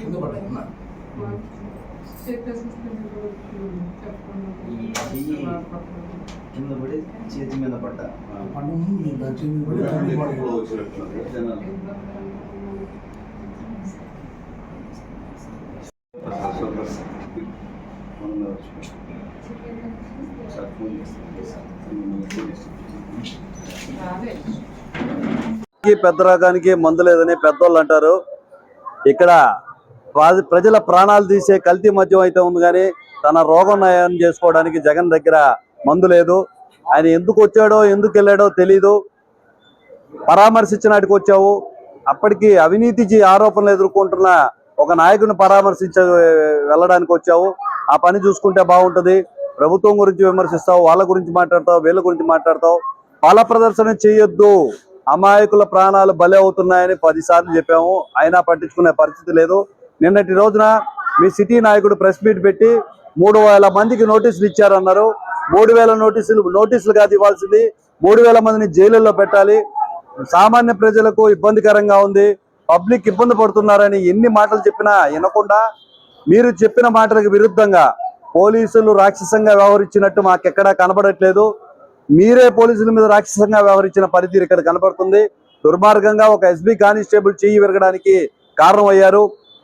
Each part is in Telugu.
కింద పడ్డా కింద పడి చేతి మీద పడ్డా పెద్ద రకానికి మందు లేదని పెద్దోళ్ళు అంటారు. ఇక్కడ ప్రజల ప్రాణాలు తీసే కల్తీ మద్యం అయితే ఉంది కానీ తన రోగం నయం చేసుకోవడానికి జగన్ దగ్గర మందు లేదు. ఆయన ఎందుకు వచ్చాడో ఎందుకు వెళ్ళాడో తెలీదు. పరామర్శించినాటికి వచ్చావు. అప్పటికి అవినీతి ఆరోపణలు ఎదుర్కొంటున్న ఒక నాయకుని పరామర్శించ వెళ్ళడానికి వచ్చావు. ఆ పని చూసుకుంటే బాగుంటది. ప్రభుత్వం గురించి విమర్శిస్తావు వాళ్ళ గురించి మాట్లాడతావు వీళ్ళ గురించి మాట్లాడతావు. పాల ప్రదర్శన చేయొద్దు. అమాయకుల ప్రాణాలు బలి అవుతున్నాయని పదిసార్లు చెప్పాము. అయినా పట్టించుకునే పరిస్థితి లేదు. నిన్నటి రోజున మీ సిటీ నాయకుడు ప్రెస్ మీట్ పెట్టి మూడు వేల మందికి నోటీసులు ఇచ్చారన్నారు. మూడు వేల నోటీసులు నోటీసులు కాదు ఇవ్వాల్సింది. మూడు వేల మందిని జైలుల్లో పెట్టాలి. సామాన్య ప్రజలకు ఇబ్బందికరంగా ఉంది. పబ్లిక్ ఇబ్బంది పడుతున్నారని ఎన్ని మాటలు చెప్పినా వినకుండా మీరు చెప్పిన మాటలకు విరుద్ధంగా పోలీసులు రాక్షసంగా వ్యవహరించినట్టు మాకెక్కడా కనబడట్లేదు. మీరే పోలీసుల మీద రాక్షసంగా వ్యవహరించిన పరిధి ఇక్కడ కనబడుతుంది. దుర్మార్గంగా ఒక ఎస్బీ కానిస్టేబుల్ చేయి విరగడానికి కారణమయ్యారు.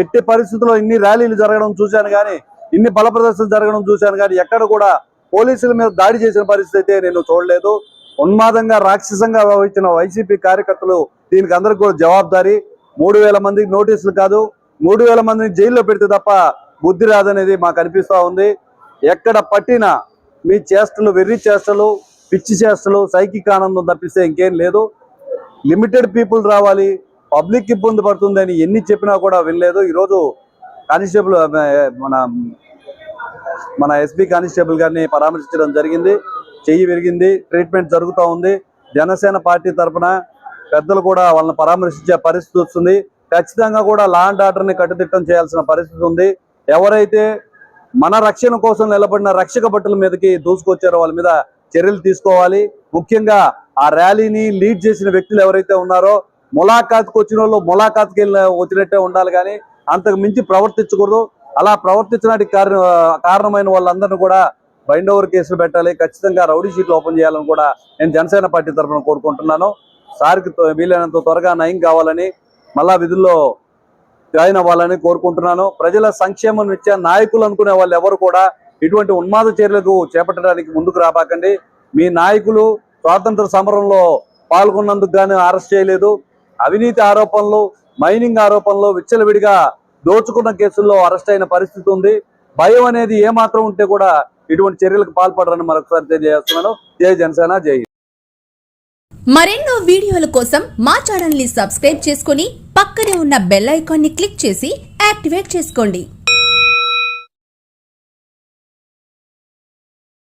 ఎట్టి పరిస్థితుల్లో ఇన్ని ర్యాలీలు జరగడం చూశాను కానీ ఇన్ని బల ప్రదర్శనలు జరగడం చూశాను కానీ ఎక్కడ కూడా పోలీసుల మీద దాడి చేసిన పరిస్థితి అయితే నేను చూడలేదు. ఉన్మాదంగా రాక్షసంగా వ్యవహరించిన వైసీపీ కార్యకర్తలు దీనికి అందరికి కూడా జవాబ్దారి. మూడు వేల మందికి నోటీసులు కాదు మూడు వేల మందిని జైల్లో పెడితే తప్ప బుద్ధి రాదనేది మాకు అనిపిస్తూ ఉంది. ఎక్కడ పట్టినా మీ చేష్టలు వెర్రి చేష్టలు పిచ్చి చేష్టలు సైకిక్ ఆనందం తప్పిస్తే ఇంకేం లేదు. లిమిటెడ్ పీపుల్ రావాలి. పబ్లిక్ ఇబ్బంది పడుతుందని ఎన్ని చెప్పినా కూడా వినలేదు. ఈరోజు కానిస్టేబుల్ మన మన ఎస్పీ కానిస్టేబుల్ గారిని పరామర్శించడం జరిగింది. చెయ్యి విరిగింది. ట్రీట్మెంట్ జరుగుతూ ఉంది. జనసేన పార్టీ తరఫున పెద్దలు కూడా వాళ్ళని పరామర్శించే పరిస్థితి వస్తుంది. ఖచ్చితంగా కూడా లా అండ్ ఆర్డర్ని కట్టుదిట్టం చేయాల్సిన పరిస్థితి ఉంది. ఎవరైతే మన రక్షణ కోసం నిలబడిన రక్షక భటుల మీదకి దూసుకొచ్చారో వాళ్ళ మీద చర్యలు తీసుకోవాలి. ముఖ్యంగా ఆ ర్యాలీని లీడ్ చేసిన వ్యక్తులు ఎవరైతే ఉన్నారో ములాఖాత్కి వచ్చిన వాళ్ళు ములాఖాత్కి వెళ్ళిన వచ్చినట్టే ఉండాలి కానీ అంతకు మించి ప్రవర్తించకూడదు. అలా ప్రవర్తించడానికి కారణ కారణమైన వాళ్ళందరినీ కూడా బైండ్ ఓవర్ కేసులు పెట్టాలి. ఖచ్చితంగా రౌడీ షీట్లు ఓపెన్ చేయాలని కూడా నేను జనసేన పార్టీ తరఫున కోరుకుంటున్నాను. సార్కి వీలైనంత త్వరగా నయం కావాలని మళ్ళా విధుల్లో జాయిన్ అవ్వాలని కోరుకుంటున్నాను. ప్రజల సంక్షేమం ఇచ్చే నాయకులు అనుకునే వాళ్ళు ఎవరు కూడా ఇటువంటి ఉన్మాద చర్యలకు చేపట్టడానికి ముందుకు రాబాకండి. మీ నాయకులు స్వాతంత్ర సమరంలో పాల్గొన్నందుకు కానీ అరెస్ట్ చేయలేదు. అవినీతి ఆరోపణలు మైనింగ్ ఆరోపణలు విచ్చలవిడిగా దోచుకున్న కేసుల్లో అరెస్ట్ అయిన పరిస్థితి ఉంది. భయం అనేది ఏమాత్రం ఉంటే కూడా ఇటువంటి చర్యలకు పాల్పడరని మరొకసారి తెలియజేస్తున్నాను. జై జనసేన జై మరెన్నో వీడియోల కోసం మా ఛానల్ని సబ్స్క్రైబ్ చేసుకుని పక్కనే ఉన్న బెల్ ఐకాన్ని క్లిక్ చేసి యాక్టివేట్ చేసుకోండి.